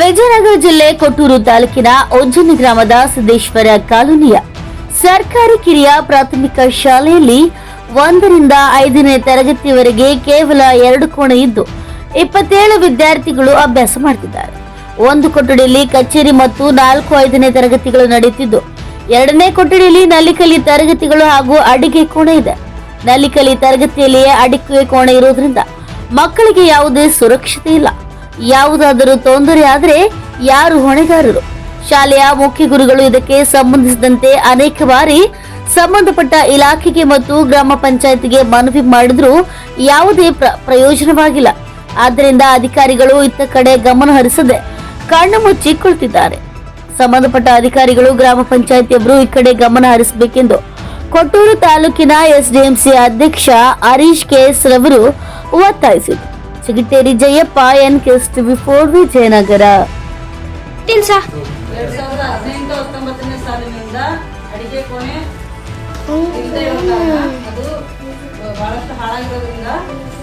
ವಿಜಯನಗರ ಜಿಲ್ಲೆ ಕೊಟ್ಟೂರು ತಾಲೂಕಿನ ಉಜ್ಜನಿ ಗ್ರಾಮದ ಸಿದ್ದೇಶ್ವರ ಕಾಲೋನಿಯ ಸರ್ಕಾರಿ ಕಿರಿಯ ಪ್ರಾಥಮಿಕ ಶಾಲೆಯಲ್ಲಿ ಒಂದರಿಂದ ಐದನೇ ತರಗತಿವರೆಗೆ ಕೇವಲ ಎರಡು ಕೋಣೆ ಇದ್ದು ಇಪ್ಪತ್ತೇಳು ವಿದ್ಯಾರ್ಥಿಗಳು ಅಭ್ಯಾಸ ಮಾಡ್ತಿದ್ದಾರೆ. ಒಂದು ಕೊಠಡಿಯಲ್ಲಿ ಕಚೇರಿ ಮತ್ತು ನಾಲ್ಕು ಐದನೇ ತರಗತಿಗಳು ನಡೆಯುತ್ತಿದ್ದು, ಎರಡನೇ ಕೊಠಡಿಯಲ್ಲಿ ನಲಿಕಲಿ ತರಗತಿಗಳು ಹಾಗೂ ಅಡಿಗೆ ಕೋಣೆ ಇದೆ. ನಲಿಕಲಿ ತರಗತಿಯಲ್ಲಿಯೇ ಅಡಿಕೆ ಕೋಣೆ ಇರುವುದರಿಂದ ಮಕ್ಕಳಿಗೆ ಯಾವುದೇ ಸುರಕ್ಷತೆ ಇಲ್ಲ. ಯಾವುದಾದರೂ ತೊಂದರೆ ಆದರೆ ಯಾರು ಹೊಣೆಗಾರರು? ಶಾಲೆಯ ಮುಖ್ಯ ಗುರುಗಳು ಇದಕ್ಕೆ ಸಂಬಂಧಿಸಿದಂತೆ ಅನೇಕ ಬಾರಿ ಸಂಬಂಧಪಟ್ಟ ಇಲಾಖೆಗೆ ಮತ್ತು ಗ್ರಾಮ ಪಂಚಾಯತ್ಗೆ ಮನವಿ ಮಾಡಿದ್ರೂ ಯಾವುದೇ ಪ್ರ- ಪ್ರಯೋಜನವಾಗಿಲ್ಲ. ಆದ್ದರಿಂದ ಅಧಿಕಾರಿಗಳು ಇತ್ತ ಕಡೆ ಗಮನ ಹರಿಸದೆ ಕಣ್ಣು ಮುಚ್ಚಿ ಕುಳಿತಿದ್ದಾರೆ. ಸಂಬಂಧಪಟ್ಟ ಅಧಿಕಾರಿಗಳು ಗ್ರಾಮ ಪಂಚಾಯತಿಯೊಬ್ಬರು ಈ ಕಡೆ ಗಮನ ಹರಿಸಬೇಕೆಂದು ಕೊಟ್ಟೂರು ತಾಲೂಕಿನ ಎಸ್ಡಿಎಂಸಿ ಅಧ್ಯಕ್ಷ ಹರೀಶ್ ಕೆಎಸ್ ರವರು ಒತ್ತಾಯಿಸಿದರು. ಚಿಗಟೇರಿ ಜಯಪ್ಪ ಎನ್ ಕೆಸ್ ಟಿವಿ ಫೋರ್ ವಿಜಯನಗರ ತಿನ್ಸ ಎರಡ್ ಸಾವಿರದ ಹದಿನೆಂಟು ಹತ್ತೊಂಬತ್ತನೇ ಸಾಲಿನಿಂದ ಅಡಿಗೆ ಕೋಣೆ ಇಲ್ಲದೆ ಇರೋ ಅದು ಬಹಳಷ್ಟು ಹಾಳಾಗಿರೋದ್ರಿಂದ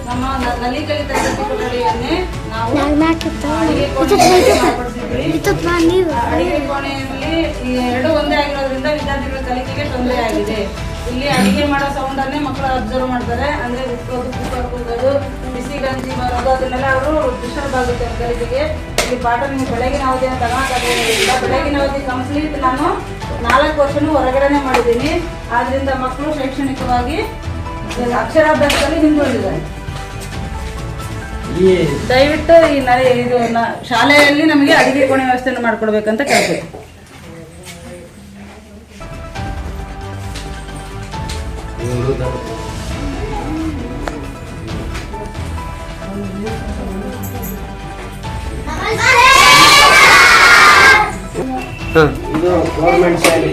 ನಮ್ಮ ನ- ನಲಿಕಲಿ ತರಗತಿ ಕೊಠಡಿಯನ್ನೇ ನಾವು ಅಡಿಗೆ ಕೋಣೆ ಮಾರ್ಪಡಿಸಿದ್ವಿ ಅಡಿಗೆ ಕೋಣೆಯಲ್ಲಿ ಈ ಎರಡು ಒಂದೇ ಆಗಿರೋದ್ರಿಂದ ವಿದ್ಯಾರ್ಥಿಗಳ ಕಲಿಕೆಗೆ ತೊಂದರೆ ಆಗಿದೆ. ಇಲ್ಲಿ ಅಡಿಗೆ ಮಾಡೋ ಸೌಂಡ್ ಅನ್ನೇ ಮಕ್ಕಳು ಅಬ್ಸರ್ವ್ ಮಾಡ್ತಾರೆ. ಅಂದ್ರೆ ಉಪ್ಪು ಕುಕ್ಕರ್ ಕೂಗೋದು ಬರೋದು ಅದನ್ನೆಲ್ಲ ಅವರು ಡಿಸ್ಟರ್ಬ್ ಆಗುತ್ತೆ ಇಲ್ಲಿ ಪಾಠ ನೀವು ಬೆಳಗಿನ ಅವಧಿ ಅಂತ ತಗೊಳಕ್ಕಾಗೋದಿಲ್ಲ ಬೆಳಗಿನ ಅವಧಿ ಕಂಪ್ಲೀಟ್ ನಾನು ನಾಲ್ಕು ವರ್ಷನೂ ಹೊರಗಡೆನೆ ಮಾಡಿದ್ದೀನಿ. ಆದ್ರಿಂದ ಮಕ್ಕಳು ಶೈಕ್ಷಣಿಕವಾಗಿ ಅಕ್ಷರಾಭ್ಯಾಸದಲ್ಲಿ ಹಿಂದುಳಿದಿದ್ದಾರೆ. ಈ ದಯವಿಟ್ಟು ಈ ನ- ಇದು ಶಾಲೆಯಲ್ಲಿ ನಮಗೆ ಅಡಿಗೆ ಕೋಣೆ ವ್ಯವಸ್ಥೆಯನ್ನು ಮಾಡ್ಕೊಡ್ಬೇಕಂತ ಕೇಳ್ತೀವಿ ಇದು ಗೌರ್ಮೆಂಟ್ ಶಾಲೆ.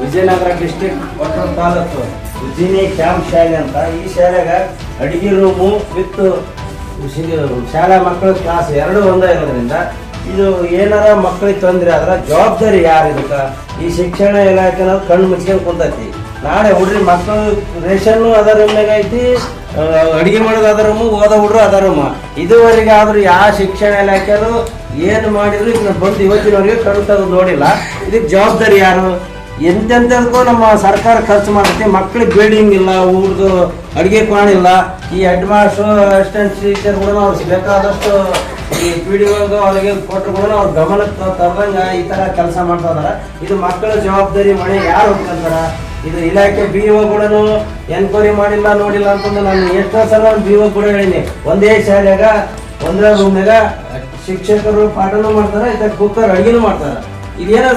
ವಿಜಯನಗರ ಡಿಸ್ಟಿಕ್ ಕೊಟ್ಟೂರು ತಾಲೂಕು. ವಿಜಿನಿ ಕ್ಯಾಂಪ್ ಶಾಲೆ ಅಂತ. ಈ ಶಾಲೆಗ ಅಡಿಗೆ ರೂಮು ವಿತ್ ಶಾಲಾ ಮಕ್ಕಳ ಕ್ಲಾಸ್ ಎರಡು ಒಂದೇ ಇರೋದ್ರಿಂದ ಇದು ಏನಾರ ಮಕ್ಕಳಿಗೆ ತೊಂದರೆ ಆದ್ರೆ ಜವಾಬ್ದಾರಿ ಯಾರು ಇದಕ್ಕ? ಈ ಶಿಕ್ಷಣ ಇಲಾಖೆ ನಾವು ಕಣ್ಣು ಮುಚ್ಕೊಂಡು ಕುಂತೈತಿ. ನಾಳೆ ಹುಡ್ರಿ ಮಕ್ಕಳು ರೇಷನ್ನು ಅದರ ರೂಮ್ನಾಗ ಐತಿ ಅಡಿಗೆ ಮಾಡೋದು ಅದರ ಓದೋ ಹುಡ್ರು ಅದರ ಇದುವರೆಗೆ ಆದ್ರೂ ಯಾವ ಶಿಕ್ಷಣ ಇಲಾಖೆಯವರು ಏನು ಮಾಡಿದ್ರು ಇದನ್ನ ಬಂದು ಇವತ್ತಿನವರೆಗೆ ಕಣ್ಣು ತೆಗೆದು ನೋಡಿಲ್ಲ. ಇದಕ್ಕೆ ಜವಾಬ್ದಾರಿ ಯಾರು? ಎಂತೆಂಥದಕ್ಕೂ ನಮ್ಮ ಸರ್ಕಾರ ಖರ್ಚು ಮಾಡುತ್ತೆ ಮಕ್ಕಳಿಗೆ ಬಿಲ್ಡಿಂಗ್ ಇಲ್ಲ, ಊರ್ದು ಅಡುಗೆ ಕಾಣಿಲ್ಲ ಈ ಹೆಡ್ ಮಾಸ್ಟ್ರು ಅಸಿಸ್ಟೆಂಟ್ ಕೂಡ ಅವ್ರು ಬೇಕಾದಷ್ಟು ಈ ಪಿ ಡಿ ಅವರಿಗೆ ಕೊಟ್ಟರು ಕೂಡ ಅವ್ರ ಗಮನಕ್ಕೆ ತರಂಗ ಈ ಥರ ಕೆಲಸ ಮಾಡ್ತಾ ಇದಾರೆ. ಇದು ಮಕ್ಕಳ ಜವಾಬ್ದಾರಿ ಮನೆ ಯಾರು ಹೋಗ್ತಾರ ಇದು ಇಲಾಖೆ ಬಿ ಒ ಕೂಡ ಎನ್ಕ್ವೈರಿ ಮಾಡಿಲ್ಲ, ನೋಡಿಲ್ಲ ಅಂತಂದ್ರೆ ನಾನು ಎಷ್ಟೋ ಸಲ ಬಿ ಒ ಕೂಡ ಹೇಳಿನಿ. ಒಂದೇ ಶಾಲೆಗ, ಒಂದೇ ರೂಮ್ನಾಗ ಶಿಕ್ಷಕರು ಪಾಠನೂ ಮಾಡ್ತಾರೆ ಇದಕ್ಕೆ ಕುಕ್ಕರ್ ಅಡಿಗೆನೂ ಮಾಡ್ತಾರ. ಇದೇನೋ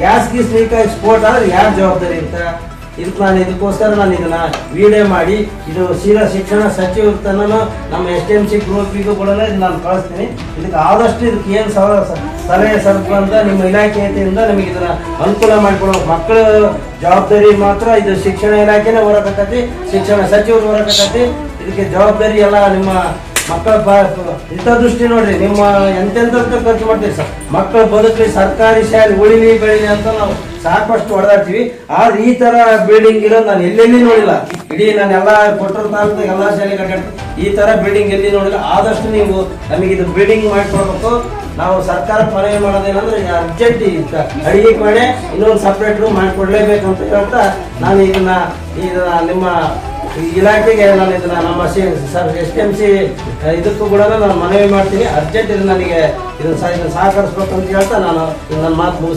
ಗ್ಯಾಸ್ ಗೀಸ್ ಲೀಕ್ ಆಗಿ ಸ್ಫೋಟ ಆದ್ರೆ ಯಾರು ಜವಾಬ್ದಾರಿ ಅಂತ? ಇದಕ್ಕೆ ನಾನು ಇದಕ್ಕೋಸ್ಕರ ನಾನು ಇದನ್ನ ವಿಡಿಯೋ ಮಾಡಿ, ಇದು ಶೀಲ ಶಿಕ್ಷಣ ಸಚಿವ ನಮ್ಮ ಎಸ್ ಟಿ ಎಂ ಸಿ ಗ್ರೂಪಿಗೂ ಕೂಡ ಇದು ನಾನು ಕಳಿಸ್ತೀನಿ. ಇದಕ್ಕೆ ಆದಷ್ಟು ಇದಕ್ಕೆ ಏನು ಸಲಹೆ ಸ್ವಲ್ಪ ಅಂತ ನಿಮ್ಮ ಇಲಾಖೆಯಿಂದ ನಮಗೆ ಇದನ್ನ ಅನುಕೂಲ ಮಾಡಿಕೊಡೋ ಮಕ್ಕಳ ಜವಾಬ್ದಾರಿ ಮಾತ್ರ. ಇದು ಶಿಕ್ಷಣ ಇಲಾಖೆನೇ ಹೊರಕತ್ತೈತಿ ಶಿಕ್ಷಣ ಸಚಿವರು ಹೊರಕತ್ತೈತಿ ಇದಕ್ಕೆ ಜವಾಬ್ದಾರಿ ಎಲ್ಲ ನಿಮ್ಮ ಮಕ್ಕಳ ದೃಷ್ಟಿ ನೋಡ್ರಿ, ನಿಮ್ಮ ಎಂತೆಂತ ಖರ್ಚು ಮಾಡ್ತೀವಿ ಸರ್? ಮಕ್ಕಳ ಬದುಕಲಿ ಸರ್ಕಾರಿ ಶಾಲೆ ಉಳಿಲಿ ಬೆಳಿಲಿ ಅಂತ ನಾವು ಸಾಕಷ್ಟು ಹೊಡೆದಾಡ್ತೀವಿ ಆದ್ರೆ ಈ ತರ ಬಿಲ್ಡಿಂಗ್ ಇರೋದು ನಾನು ಎಲ್ಲೆಲ್ಲಿ ನೋಡಿಲ್ಲ. ಇಡೀ ನಾನು ಎಲ್ಲ ಕೊಟ್ಟರು ತಾಲೂಕು ಎಲ್ಲ ಶಾಲೆ ಕಟ್ಟಿ ಈ ತರ ಬಿಲ್ಡಿಂಗ್ ಎಲ್ಲಿ ನೋಡಿಲ್ಲ. ಆದಷ್ಟು ನೀವು ನಮಗೆ ಇದು ಬಿಲ್ಡಿಂಗ್ ಮಾಡಿಕೊಡ್ಬೇಕು ನಾವು ಸರ್ಕಾರ ಮನವಿ ಮಾಡೋದೇನಂದ್ರೆ ಅರ್ಜೆಂಟ್ ಅಡಿಗೆ ಮಾಡಿ ಇನ್ನೊಂದು ಸಪ್ರೇಟ್ ರೂಮ್ ಮಾಡಿಕೊಡ್ಲೇಬೇಕು ಅಂತ ಹೇಳ್ತಾ ನಾನು ಇದನ್ನ ಇದನ್ನ ನಿಮ್ಮ ಇಲಾಖೆಗೆ ನಾನು ಇದನ್ನ ನಮ್ಮ sir, S T M C ಇದಕ್ಕೂ ಕೂಡ ನಾನು ಮನವಿ ಮಾಡ್ತೀನಿ. ಅರ್ಜೆಂಟ್ ಇದು ನನಗೆ ಇದನ್ನು ಸಹ- ಇದನ್ನ ಸಹಕರಿಸ್ಬೇಕು ಅಂತ ಹೇಳ್ತಾ ನಾನು ನನ್ನ ಮಾತು ಮುಗಿಸ್ತೀನಿ.